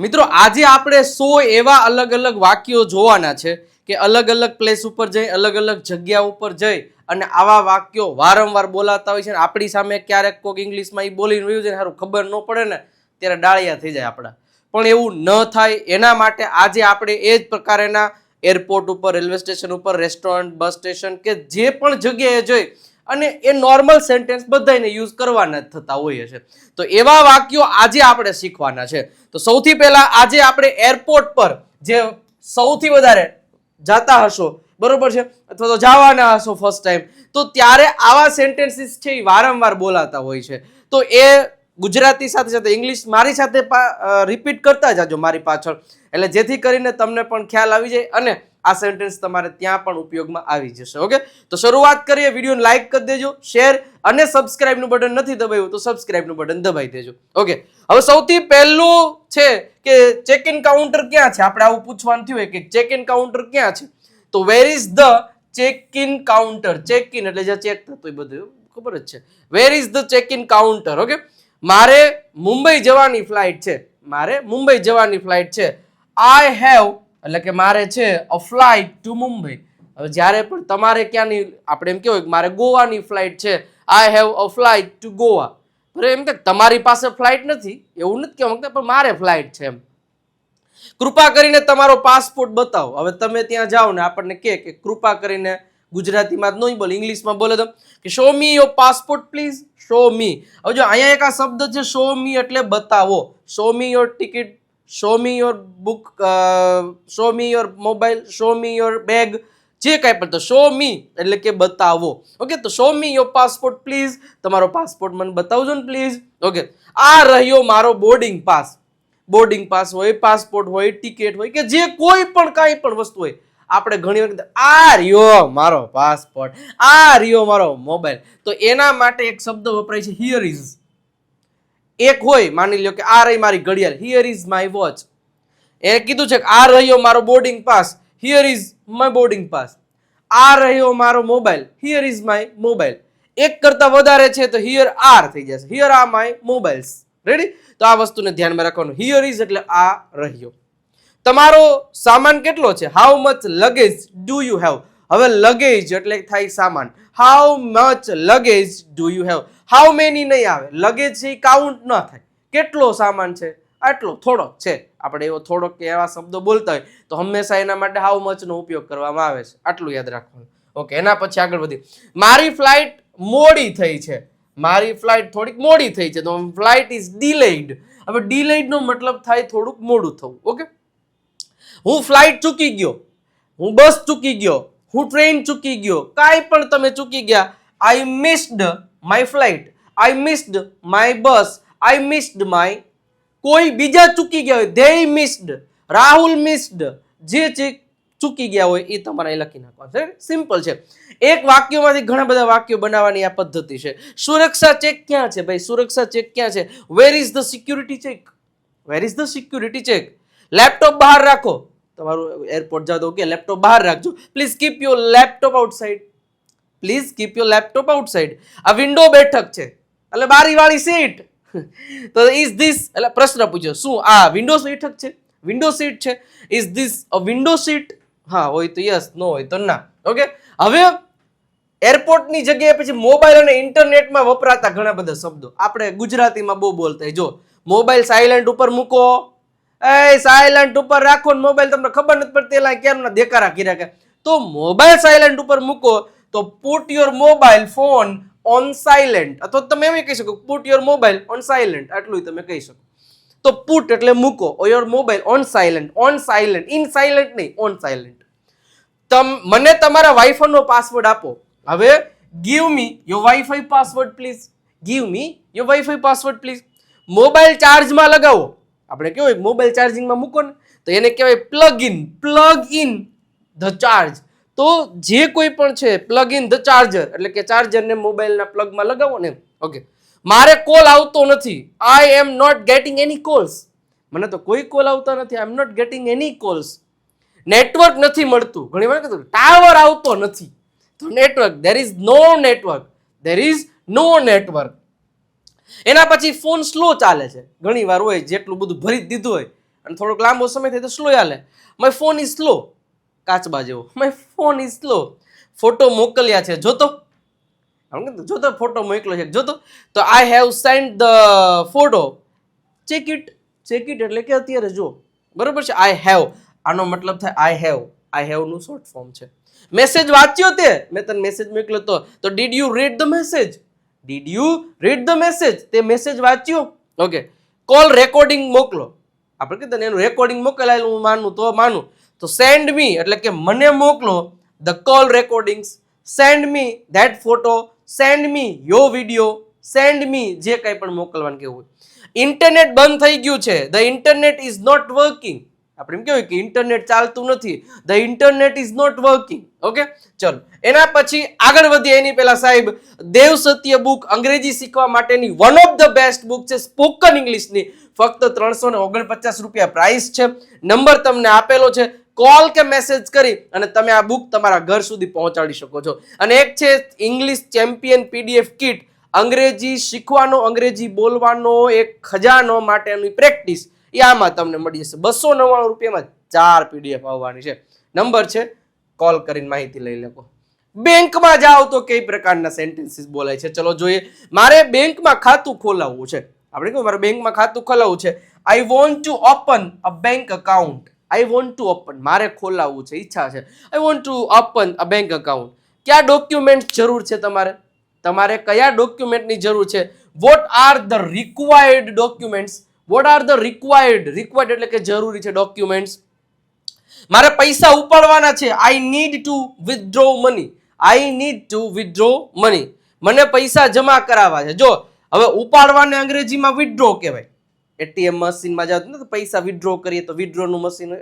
મિત્રો, આજે આપણે સો એવા અલગ અલગ વાક્યો જોવાના છે કે અલગ અલગ પ્લેસ ઉપર જઈ, અલગ અલગ જગ્યા ઉપર જઈ અને આવા વાક્યો વારંવાર બોલાતા હોય છે ને આપણી સામે ક્યારેક કોઈક ઇંગ્લિશમાં એ બોલીને રહ્યું છે ને સારું ખબર ન પડે ને, ત્યારે ડાળિયા થઈ જાય આપણા. પણ એવું ન થાય, એના માટે આજે આપણે એ જ પ્રકારેના એરપોર્ટ ઉપર રેલવે સ્ટેશન ઉપર રેસ્ટોરન્ટ બસ સ્ટેશન કે જે પણ જગ્યાએ જઈ અને એ નોર્મલ સેન્ટેન્સ બધાને યુઝ કરવાના જ થતા હોઈએ છે. તો એવા વાક્યો આજે આપણે શીખવાના છે. તો સૌથી પહેલા આજે આપણે એરપોર્ટ પર જે સૌથી વધારે જાતા હશો, બરોબર છે? અથવા તો જવાના હશો ફર્સ્ટ ટાઈમ તો ત્યારે આવા સેન્ટેન્સીસ છે એ વારંવાર બોલાતા હોય છે. તો એ ગુજરાતી સાથે સાથે ઇંગ્લિશ મારી સાથે રિપીટ કરતા જાજો મારી પાછળ. એટલે જેથી કરીને તમને પણ ખ્યાલ આવી જાય અને આ સેન્ટેન્સ તમારે ત્યાં પણ ઉપયોગમાં આવી જશે ઓકે તો શરૂઆત કરીએ, વિડીયોને લાઈક કરી દેજો શેર અને સબસ્ક્રાઇબનું બટન નથી દબાવ્યું તો સબસ્ક્રાઇબનું બટન દબાવી દેજો ઓકે હવે સૌથી પહેલું છે કે ચેક ઇન કાઉન્ટર ક્યાં છે? આપણે આવું પૂછવાનું થયું કે ચેક ઇન કાઉન્ટર ક્યાં છે? તો where is the check in counter check in એટલે જ્યાં ચેક થતું એ બધું, ખબર જ છે. Where is the check in counter okay મારે મુંબઈ જવાની ફ્લાઇટ છે, મારે મુંબઈ જવાની ફ્લાઇટ છે. આઈ હેવ એટલે કે મારે છે અ ફ્લાઇટ ટુ મુંબઈ હવે જ્યારે પણ તમારે ક્યાંની, આપણે એમ કહેવાય મારે ગોવાની ફ્લાઇટ છે I have a flight to Goa બરાબર એમ કે તમારી પાસે ફ્લાઇટ નથી, એવું નથી કહેવા માંગતા પણ મારે ફ્લાઇટ છે એમ. કૃપા કરીને તમારો પાસપોર્ટ બતાવો. હવે તમે ત્યાં જાઓ ને, આપણને કહે કે કૃપા કરીને ગુજરાતીમાં જ નહીં બોલે, ઇંગ્લિશમાં બોલે તો, કે show me your passport please show me હવે જો અહીંયા એક આ શબ્દ છે શો મી એટલે બતાવો. Show me your ticket show me your book show me your mobile show me your bag જે કાંઈ પણ તો શો મી એટલે કે બતાવો. ઓકે તો show me your passport please તમારો પાસપોર્ટ મને બતાવજો ને પ્લીઝ ઓકે આ રહ્યો મારો બોર્ડિંગ પાસ બોર્ડિંગ પાસ હોય પાસપોર્ટ હોય ટિકિટ હોય કે જે કોઈ પણ કાંઈ પણ વસ્તુ હોય. આપણે ઘણી વખત આ રહ્યો મારો પાસપોર્ટ આ રહ્યો મારો મોબાઈલ તો એના માટે એક શબ્દ વપરાય છે હિયર ઇઝ એક હોય, માની લ્યો કે આ રહી મારી ઘડિયાળ. હિયર ઇઝ માય વોચ એ કીધું છે કે આ રહ્યો મારો boarding pass here is my boarding pass આ રહ્યો મારો mobile here is my mobile એક કરતા વધારે છે તો હિયર આર થઈ જશે. Here are my mobiles ready તો આ વસ્તુને ધ્યાનમાં રાખવાનું. હિયર ઇઝ એટલે આ રહ્યો. તમારો સામાન કેટલો છે? How much luggage do you have હવે લગેજ એટલે થાય સામાન. How much luggage do you have how many નહીં આવે લગેજ છે કાઉન્ટ ન થાય. કેટલો સામાન છે? આટલો થોડોક છે. આપણે એવો થોડોક કે એવા શબ્દો બોલતા હોય, તો હંમેશા એના માટે હાઉ મચનો ઉપયોગ કરવામાં આવે છે. આટલું યાદ રાખવાનું. ઓકે, એના પછી આગળ વધી મારી ફ્લાઇટ મોડી થઈ છે. મારી ફ્લાઇટ થોડીક મોડી થઈ છે, તો ફ્લાઇટ ઇઝ ડિલેઇડ હવે ડિલેઇડનો મતલબ થાય થોડુંક મોડું થવું, ઓકે? હું ફ્લાઇટ ચૂકી ગયો. હું બસ ચૂકી ગયો. હું ટ્રેન ચૂકી ગયો. કાંઈ પણ તમે ચૂકી ગયા I missed my flight I missed my bus I missed my કોઈ બીજા ચૂકી ગયા હોય ધેય મિસ્ડ રાહુલ મિસ્ડ જે ચૂકી ગયા હોય, એ તમારે લખી નાખવાનું સિમ્પલ છે. એક વાક્યમાંથી ઘણા બધા વાક્યો બનાવવાની આ પદ્ધતિ છે. સુરક્ષા ચેક ક્યાં છે ભાઈ? સુરક્ષા ચેક ક્યાં છે? Where is the security check where is the security check laptop બહાર રાખો. તમારું એરપોર્ટ જાઓ કે લેપટોપ બહાર રાખજો. Please keep your laptop outside please keep your laptop outside આ વિન્ડો બેઠક છે. એટલે બારીવાળી સીટ તો ઇઝ ધીસ એટલે પ્રશ્ન પૂછ્યો, શું આ વિન્ડો બેઠક છે? વિન્ડો સીટ છે. Is this a window seat હા, હોય તો યસ નો હોય તો ના. ઓકે હવે એરપોર્ટની જગ્યાએ પછી મોબાઈલ અને ઇન્ટરનેટમાં વપરાતા ઘણા બધા શબ્દો. આપણે ગુજરાતીમાં બહુ બોલતા હોય. જો મોબાઈલ સાયલેન્ટ ઉપર મૂકો. એ સાયલેન્ટ ઉપર રાખો ને મોબાઈલ તમને ખબર નથી પડતી એટલે ક્યારના દેકારા કર્યા કે. તો મોબાઈલ સાયલેન્ટ ઉપર મૂકો. તો put your mobile phone on silent અથવા તમે એમ કહી શકો put your mobile on silent આટલું તમે કહી શકો. તો પુટ એટલે મૂકો your mobile on silent on silent in silent નહીં ઓન સાયલેન્ટ તમ, મને તમારા વાઈફાઈનો પાસવર્ડ આપો. હવે give me your wifi password please give me your wifi password please mobile ચાર્જમાં લગાવો. આપણે કેવું મોબાઈલ ચાર્જિંગમાં મૂકો ને, તો એને કહેવાય plug in plug in the charge તો જે કોઈ પણ છે પ્લગ ઇન ધ ચાર્જર એટલે કે ચાર્જરને મોબાઈલના પ્લગમાં લગાવો ને ઓકે મારે કોલ આવતો નથી. I am not getting any calls મને તો કોઈ કોલ આવતા નથી. I am not getting any calls network નથી મળતું. ઘણી વાર કીધું ટાવર આવતો નથી. તો network there is no network there is no network એના પછી ફોન સ્લો ચાલે છે. ઘણી વાર હોય જેટલું બધું ભરી દીધું હોય અને થોડોક લાંબો સમય થાય તો સ્લો ચાલે. માય ફોન ઇઝ સ્લો કાચબા જેવો. My phone is slow photo મોકલ્યા છે. જોતો? જોતો ફોટો મોકલ્યો છે. જોતો? તો I have send the photo check it check it એટલે કે અત્યારે જો. બરોબર છે? આઈ હેવ આનો મતલબ થાય આઈ હેવ આઈ હેવનું શોર્ટ ફોર્મ છે. મેસેજ વાંચ્યો તે? મેં તને મેસેજ મોકલ્યો તો. તો did you read the message did you read the message તે મેસેજ વાંચ્યો? ઓકે કોલ રેકોર્ડિંગ મોકલો. આપણે કીધું એનું રેકોર્ડિંગ મોકલાયેલું હું માનું તો માનું. તો સેન્ડ મી એટલે કે મને મોકલો the call recordings send me that photo send me your video send મી જે કંઈ પણ મોકલવાનું કેવું ઇન્ટરનેટ બંધ થઈ ગયું છે. The internet is not working આપણે એમ કહેવાય કે ઇન્ટરનેટ ચાલતું નથી. The internet is not working okay ચલો. એના પછી આગળ વધીએ. એની પહેલા સાહેબ, દેવ સત્ય બુક અંગ્રેજી શીખવા માટેની one of the best book છે સ્પોકન ઇંગ્લિશની ફક્ત ત્રણસો ઓગણપચાસ રૂપિયા પ્રાઇસ છે. નંબર તમને આપેલો છે. કોલ કે મેસેજ કરી અને તમે આ બુક તમારા ઘર સુધી પહોંચાડી શકો છો. અને એક છે ઇંગ્લિશ ચેમ્પિયન પીડીએફ કિટ. અંગ્રેજી શીખવાનો, અંગ્રેજી બોલવાનો, એક ખજાનો માટેની પ્રેક્ટિસ. એ આમાં તમને મળી જશે. બસો નવ્વાણું રૂપિયામાં ચાર પીડીએફ આવવાની છે. નંબર છે, કોલ કરીને માહિતી લઈ લેકો બેંકમાં જાઓ તો કઈ પ્રકારના સેન્ટેન્સીસ બોલાય છે? ચલો જોઈએ. મારે બેંકમાં ખાતું ખોલાવવું છે. આપણે કહું મારે બેંકમાં ખાતું ખોલાવવું છે. I want to open a bank account I want to open મારે ખોલાવવું છે, ઈચ્છા છે. I want to open a bank account કયા ડોક્યુમેન્ટ જરૂર છે તમારે? તમારે કયા ડોક્યુમેન્ટની જરૂર છે? What are the required documents what are the required required એટલે કે જરૂરી છે ડોક્યુમેન્ટ્સ મારે પૈસા ઉપાડવાના છે. I need to withdraw money I need to withdraw money મને પૈસા જમા કરાવવા છે. જો, હવે ઉપાડવાને અંગ્રેજીમાં વિથડ્રો કહેવાય. એટીએમ મશીનમાં જાવ ને તો પૈસા વિડ્રો કરીએ તો વિડ્રોનું મશીન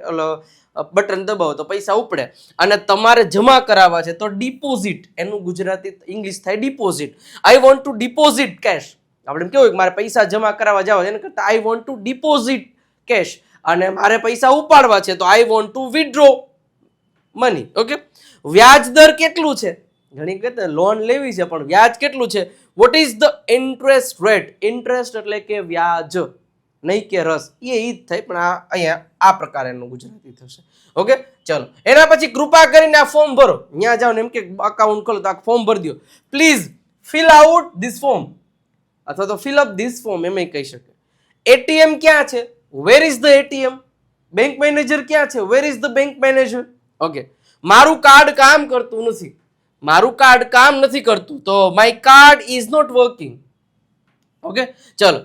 બટન દબાવો તો પૈસા ઉપડે. અને તમારે જમા કરાવવા છે તો ડિપોઝિટ એનું ગુજરાતી ઇંગ્લિશ થાય deposit I want to deposit cash આપણે એમ કેવું મારે પૈસા જમા કરાવવા જાવ એના કરતાં I want to deposit cash અને મારે પૈસા ઉપાડવા છે તો I want to withdraw money okay વ્યાજ દર કેટલું છે? ઘણી વખત લોન લેવી છે, પણ વ્યાજ કેટલું છે? What is the interest rate interest એટલે કે વ્યાજ. નહીં કે રસ. એ ઈ જ થાય પણ આ અહીંયા આ પ્રકારેનું ગુજરાતી થશે. ઓકે? ચલો. એના પછી કૃપા કરીને આ ફોર્મ ભરો. ત્યાં જાઓ ને એમ કે અકાઉન્ટ ખોલો તો આ ફોર્મ ભરી દો please fill out this form અથવા તો ફિલ અપ ધીસ ફોર્મ એમ કહી શકે. એટીએમ ક્યાં છે? Where is the ATM bank manager ક્યાં છે? Where is the bank manager okay. મારું કાર્ડ કામ કરતું નથી. મારું કાર્ડ કામ નથી કરતું. તો my card is not working okay? ચલો.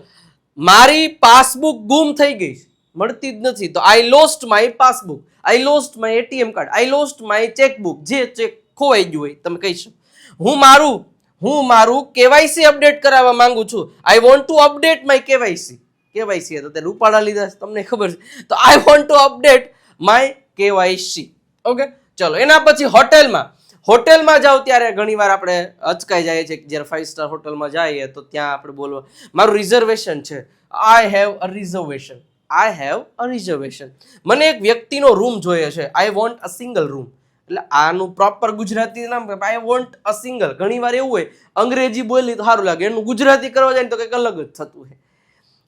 મારી પાસબુક ગુમ થઈ ગઈ. મળતી જ નથી. તો I lost my passbook I lost my ATM card I lost my chequebook જે ચેક ખોવાઈ ગયું હોય, તમે કહી શકો. હું મારું હું મારું કેવાયસી અપડેટ કરાવવા માંગુ છું. I want to update my KYC. KYC હતા તે રૂપાળા લીધા તમને ખબર છે. તો I want to update my KYC. Okay ચલો, એના પછી હોટેલમાં હોટેલમાં જાઓ ત્યારે ઘણીવાર આપણે અચકાઈ જાય છે જ્યારે ફાઇવ સ્ટાર હોટલમાં જઈએ તો ત્યાં આપણે બોલવા, મારું રિઝર્વેશન છે. I have a reservation I have a reservation મને એક વ્યક્તિનો રૂમ જોઈએ છે. I want a single room એટલે આનું પ્રોપર ગુજરાતી નામ આઈ વોન્ટ અ સિંગલ ઘણીવાર એવું હોય, અંગ્રેજી બોલી તો સારું લાગે, એનું ગુજરાતી કરવા જાય ને તો કંઈક અલગ જ થતું હોય.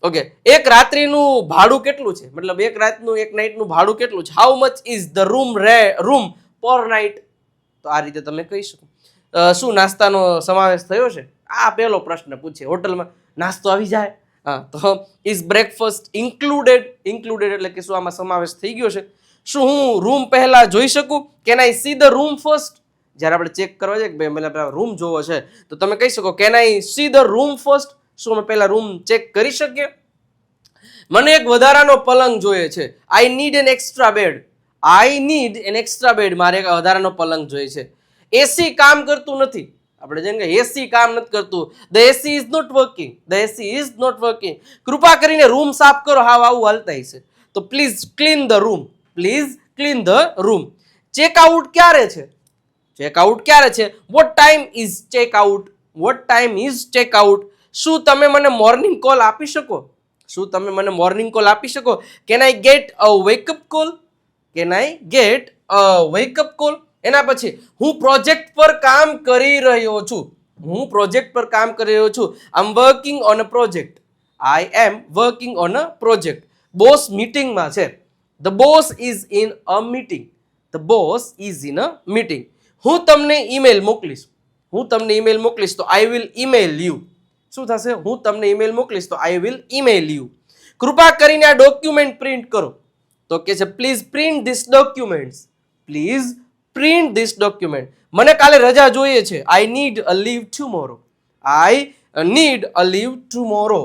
ઓકે એક રાત્રિનું ભાડું કેટલું છે? મતલબ એક રાતનું, એક નાઇટનું ભાડું કેટલું છે? How much is the room રે રૂમ પર નાઇટ તો આ રીતે તમે કહી શકો. શું નાસ્તાનો સમાવેશ થયો છે? આ પહેલો પ્રશ્ન પૂછે હોટલમાં. નાસ્તો આવી જાય. હા, તો ઇઝ બ્રેકફાસ્ટ ઇન્ક્લુડેડ ઇન્ક્લુડેડ એટલે કે શું આમાં સમાવેશ થઈ ગયો છે? શું હું રૂમ પહેલાં જોઈ શકું? Can I see the room first જ્યારે આપણે ચેક કરવા જઈએ કે ભાઈ મને રૂમ જોવો છે, તો તમે કહી શકો can I see the room first શું અમે પહેલાં રૂમ ચેક કરી શકીએ? મને એક વધારાનો પલંગ જોઈએ છે. I need an extra bed I need an extra bed મારે એક વધારાનો પલંગ જોઈએ છે. એસી કામ કરતું નથી. આપણે જેમ કે એસી કામ નથી કરતું. The AC is not working the AC is not working કૃપા કરીને રૂમ સાફ કરો. હાવ આવું હાલતા છે. તો please clean the room please clean the room check out ક્યારે છે? ચેક આઉટ ક્યારે છે? What time is check out what time is check out શું તમે મને મોર્નિંગ કોલ આપી શકો? શું તમે મને મોર્નિંગ કોલ આપી શકો? Can I get a wake up call can I get wake up call એના પછી, હું પ્રોજેક્ટ પર કામ કરી રહ્યો છું. હું પ્રોજેક્ટ પર કામ કરી રહ્યો છું. I am working on a project I am working on a project boss મીટિંગમાં છે. The boss is in a meeting the boss is in a meeting હું તમને ઈમેલ મોકલીશ. હું તમને ઈમેલ મોકલીશ તો આઈ વિલ ઈમેલ યુ શું થશે? હું તમને ઈમેલ મોકલીશ તો આઈ વિલ ઈમેલ યુ કૃપા કરીને આ ડોક્યુમેન્ટ પ્રિન્ટ કરો. તો કે છે please print this documents please print this document મને કાલે રજા જોઈએ છે. I need a leave tomorrow I need a leave tomorrow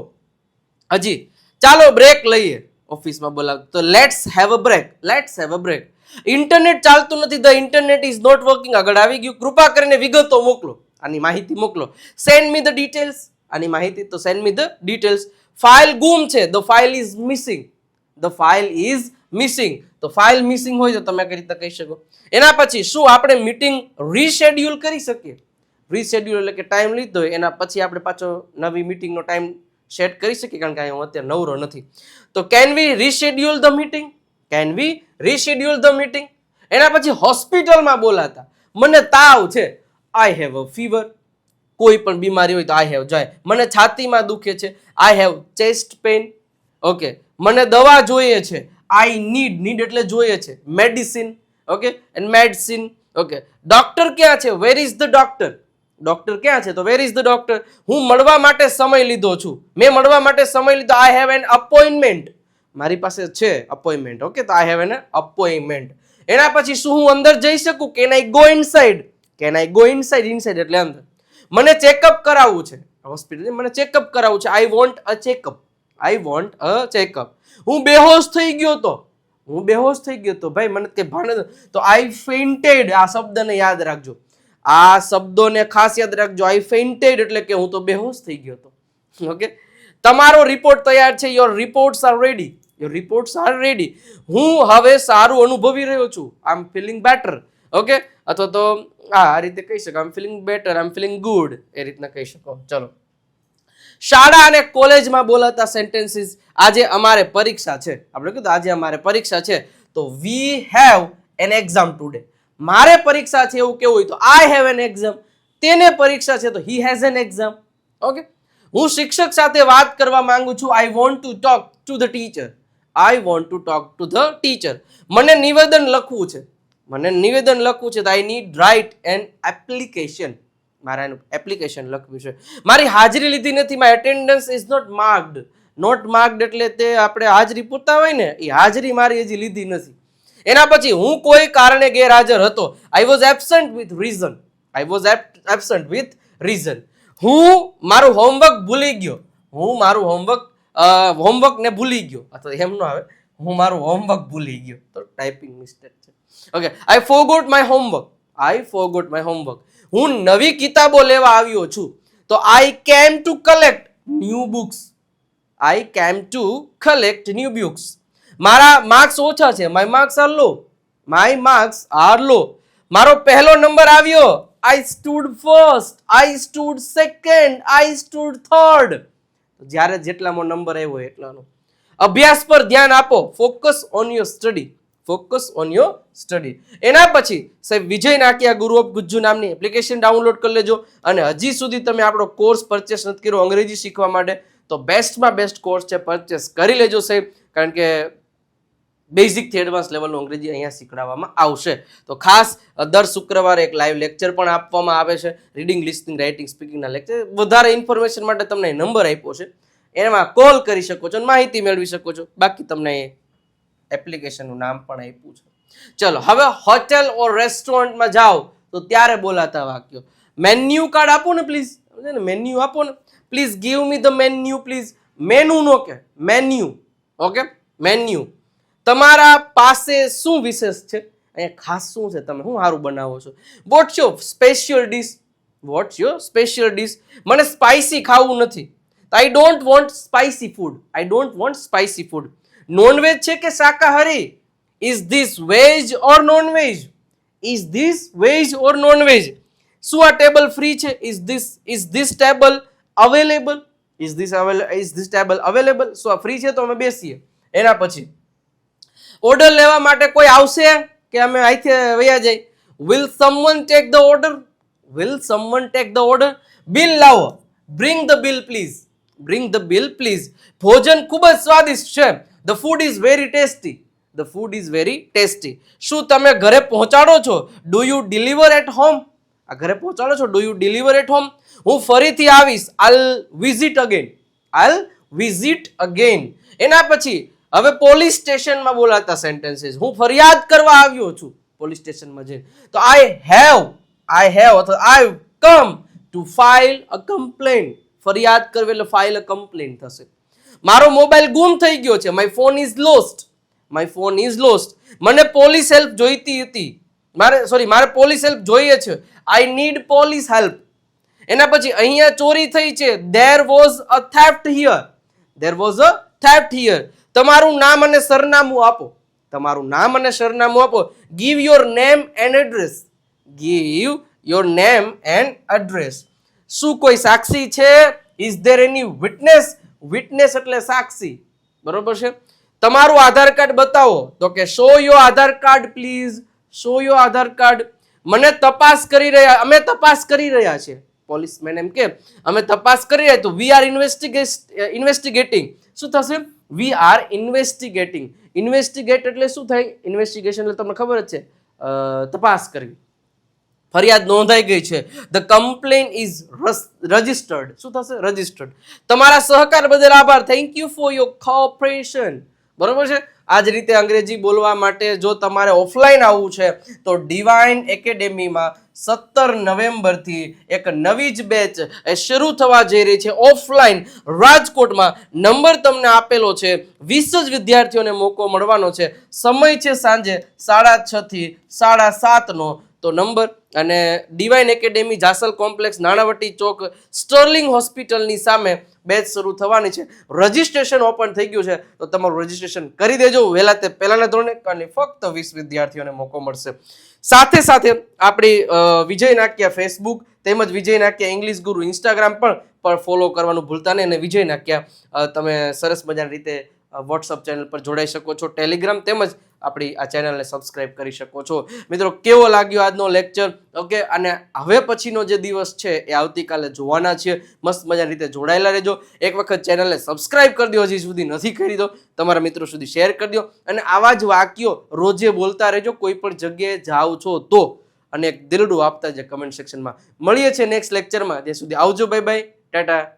હજી, ચાલો બ્રેક લઈએ ઓફિસમાં બોલાવ. તો let's have a break let's have a break internet ચાલતું નથી the internet is not working આગળ આવી ગયું. કૃપા કરીને વિગતો મોકલો. આની માહિતી મોકલો. સેન્ડ મી ધ ડિટેલ્સ આની માહિતી, તો send me the details file ગુમ છે. The file is missing the file is missing તો ફાઇલ મિસિંગ હોય તો તમે કઈ રીતે કહી શકો? એના પછી શું આપણે મિટિંગ રીશેડ્યુલ કરી શકીએ? રીશેડ્યુલ એટલે કે ટાઈમ લીધો હોય, એના પછી આપણે પાછો નવી મીટિંગનો ટાઈમ સેટ કરી શકીએ, કારણ કે હું અત્યારે નવરો નથી. તો can we reschedule the meeting can we reschedule the meeting એના પછી હોસ્પિટલમાં બોલાતા. મને તાવ છે. આઈ હેવ અ ફીવર કોઈ પણ બીમારી હોય તો આઈ હેવ જાય. મને છાતીમાં દુખે છે. I have chest pain okay મને દવા જોઈએ છે. આઈ નીડ નીડ એટલે જોઈએ છે. Medicine, okay? And medicine okay. Doctor ક્યાં છે? Where is the doctor doctor ક્યાં છે? તો વેર ઇઝ ધ ડોક્ટર હું મળવા માટે સમય લીધો છું. મેં મળવા માટે સમય લીધો. આઈ હેવ એન અપોઇન્ટમેન્ટ મારી પાસે છે અપોઇન્ટમેન્ટ ઓકે? તો આઈ હેવ એન અપોઇન્ટમેન્ટ એના પછી શું હું અંદર જઈ શકું? Can I go inside can I go inside inside એટલે અંદર. મને ચેકઅપ કરાવવું છે. હોસ્પિટલ મને ચેકઅપ કરાવવું છે. I want a checkup I want a checkup હું બેહોશ થઈ ગયો તો. હું બેહોશ થઈ ગયો તો. ભાઈ, મને કે ભાન તો આઈ ફેન્ટેડ આ શબ્દને યાદ રાખજો. આ શબ્દોને ખાસ યાદ રાખજો. આઈ ફેન્ટેડ એટલે કે હું તો બેહોશ થઈ ગયો તો. ઓકે તમારો રિપોર્ટ તૈયાર છે. Your reports are ready your reports are ready હું હવે સારું અનુભવી રહ્યો છું. I am feeling better okay અથવા તો, આ રીતે કહી શકો I am feeling better I am feeling good એ રીતના કહી શકો. ચલો. શાળા અને કોલેજમાં બોલાતા સેન્ટેન્સીસ આજે અમારે પરીક્ષા છે. આપણે કીધું આજે અમારે પરીક્ષા છે. તો we have an exam today મારે પરીક્ષા છે એવું કેવું હોય તો આઈ હેવ એન એક્ઝામ તેને પરીક્ષા છે તો he has an exam okay હું શિક્ષક સાથે વાત કરવા માંગુ છું. I want to talk to the teacher I want to talk to the teacher મને નિવેદન લખવું છે. મને નિવેદન લખવું છે તો I need write an application મારે એનું એપ્લિકેશન લખવું છે. મારી હાજરી લીધી નથી my attendance is not marked not marked એટલે તે આપણે હાજરી પૂરતા હોય ને, એ હાજરી મારી હજી લીધી નથી. એના પછી હું કોઈ કારણે ગેરહાજર હતો. I was absent with reason I was absent with reason હું મારું હોમવર્ક ભૂલી ગયો. હું મારું હોમવર્ક હોમવર્ક ને ભૂલી ગયો. અથવા એમ ન આવે, હું મારું હોમવર્ક ભૂલી ગયો. તો ટાઈપિંગ મિસ્ટેક છે. Okay I forgot my homework I forgot my homework હું નવી કિતાબો લેવા આવ્યો છું. તો I came to collect new books I came to collect new books મારા માર્ક્સ ઓછા છે. My marks are low my marks are low મારો પહેલો નંબર આવ્યો. I stood first I stood second I stood third જ્યારે જેટલામાં number આવ્યો એટલાનો. અભ્યાસ પર ધ્યાન આપો. Focus on your study focus on your study એના પછી સાહેબ વિજય નાકિયા ગુરુ ઓફ ગુજ્જુ નામની એપ્લિકેશન ડાઉનલોડ કરી લેજો અને હજી સુધી તમે આપણો કોર્સ પરચેસ નથી કર્યો અંગ્રેજી શીખવા માટે, તો બેસ્ટમાં બેસ્ટ કોર્સ છે પરચેસ કરી લેજો સાહેબ, કારણ કે બેઝિકથી એડવાન્સ લેવલનું અંગ્રેજી અહીંયા શીખડાવવામાં આવશે. તો ખાસ દર શુક્રવારે એક લાઈવ લેક્ચર પણ આપવામાં આવે છે. રીડિંગ લિસ્ટિંગ રાઇટિંગ સ્પીકિંગના લેક્ચર વધારે ઇન્ફોર્મેશન માટે તમને નંબર આપ્યો છે. એમાં કોલ કરી શકો છો અને માહિતી મેળવી શકો છો. બાકી તમને એપ્લિકેશનનું નામ પણ આપ્યું છે. ચલો, હવે હોટેલ ઓર રેસ્ટોરન્ટમાં જાઓ, તો ત્યારે બોલાતા વાક્યો. મેન્યુ કાર્ડ આપો ને પ્લીઝ ને? મેન્યુ આપો ને. Please give me the menu please menu નો કે મેન્યુ ઓકે મેન્યુ તમારા પાસે શું વિશેષ છે? અહીંયા ખાસ શું છે તમે? શું સારું બનાવો છો. What's your special dish what's your special dish મને સ્પાઇસી ખાવું નથી. I don't want spicy food I don't want spicy food non veg છે કે શાકાહારી? Is this veg or non veg is this veg or non veg શું આ table free છે? Is this is this table available is this is this table available શું આ free છે? તો અમે બેસીએ. એના પછી ઓર્ડર લેવા માટે કોઈ આવશે? કે અમે અહીંથી વયા જઈ? Will someone take the order will someone take the order bill લાવો. Bring the bill please bring the bill please ભોજન ખૂબ જ સ્વાદિષ્ટ છે. The food is very tasty the food is very tasty શું તમે ઘરે પહોંચાડો છો? Do you deliver at home આ ઘરે પહોંચાડો છો? Do you deliver at home હું ફરીથી આવીશ. I'll visit again I'll visit again એના પછી, હવે પોલીસ સ્ટેશનમાં બોલાતા સેન્ટેન્સીસ હું ફરિયાદ કરવા આવ્યો છું પોલીસ સ્ટેશનમાં જઈને. તો આઈ હેવ આઈ હેવ અથવા I come to file a complain ફરિયાદ કરવી એટલે ફાઇલ અ કમ્પ્લેન થશે. મારો મોબાઈલ ગુમ થઈ ગયો છે. My phone is lost my phone is lost મને પોલીસ હેલ્પ જોઈતી હતી. મારે સોરી મારે પોલીસ હેલ્પ જોઈએ છે. આઈ નીડ પોલીસ હેલ્પ એના પછી અહીંયા ચોરી થઈ છે. There was a theft here there was a theft here તમારું નામ અને સરનામું આપો. તમારું નામ અને સરનામું આપો. Give your name and address give your name and address શું કોઈ સાક્ષી છે? Is there any witness witness એટલે સાક્ષી. બરોબર છે? તમારું આધાર કાર્ડ બતાવો. તો કે શો યો આધાર કાર્ડ પ્લીઝ શો યો આધાર કાર્ડ. મને તપાસ કરી રહ્યા, અમે તપાસ કરી રહ્યા છે પોલીસમેન એમ કે, અમે તપાસ કરી રહ્યા તો વી આર ઇન્વેસ્ટિગેટ ઇન્વેસ્ટિગેટિંગ શું થશે? વી આર ઇન્વેસ્ટિગેટિંગ ઇન્વેસ્ટિગેટ એટલે શું થાય? ઇન્વેસ્ટિગેશન એટલે તમને ખબર જ છે. તપાસ કરવી. ફરિયાદ નોંધાઈ ગઈ છે. ધ કમ્પ્લેન ઇઝ રજિસ્ટર્ડ શું થશે? રજિસ્ટર્ડ તમારા સહકાર બદલ આભાર. Thank you for your cooperation બરોબર છે? આ જ રીતે અંગ્રેજી બોલવા માટે જો તમારે ઓફલાઈન આવવું છે, તો ડિવાઇન એકેડેમીમાં સત્તર નવેમ્બરથી એક નવી જ બેચ એ શરૂ થવા જઈ રહી છે ઓફલાઈન રાજકોટમાં નંબર તમને આપેલો છે. વીસ જ વિદ્યાર્થીઓને મોકો મળવાનો છે. સમય છે સાંજે સાડા છથી સાડા સાતનો. તો નંબર અને Divine Academy Jasal Complex Nanavati Chowk Sterling હોસ્પિટલની સામે બેચ શરૂ થવાની છે. રજિસ્ટ્રેશન ઓપન થઈ ગયું છે. તો તમારું રજિસ્ટ્રેશન કરી દેજો. વહેલા તે પહેલાના ધોરણે અને ફક્ત વીસ વિદ્યાર્થીઓને મોકો મળશે. સાથે સાથે આપણી વિજય નાક્યા ફેસબુક તેમજ વિજય નાક્યા ઇંગ્લિશ ગુરુ ઇન્સ્ટાગ્રામ પણ પણ ફોલો કરવાનું ભૂલતા નહીં. અને વિજય નાક્યા તમે સરસ મજાની રીતે વોટ્સઅપ ચેનલ પર જોડાઈ શકો છો. ટેલિગ્રામ તેમજ આપણી આ ચેનલને સબસ્ક્રાઈબ કરી શકો છો. મિત્રો, કેવો લાગ્યો આજનો લેક્ચર? ઓકે, અને હવે પછીનો જે દિવસ છે એ આવતીકાલે જોવાના છીએ મસ્ત મજાની રીતે જોડાયેલા રહેજો. એક વખત ચેનલને સબસ્ક્રાઈબ કરી દો, હજી સુધી નથી કરી દો. તમારા મિત્રો સુધી શેર કરી દો. અને આવા જ વાક્યો રોજે બોલતા રહેજો. કોઈ પણ જગ્યાએ જાઓ છો તો. અને એક દિલડું આપતા જે કમેન્ટ સેક્શનમાં મળીએ છીએ નેક્સ્ટ લેક્ચરમાં ત્યાં સુધી આવજો. Bye bye Tata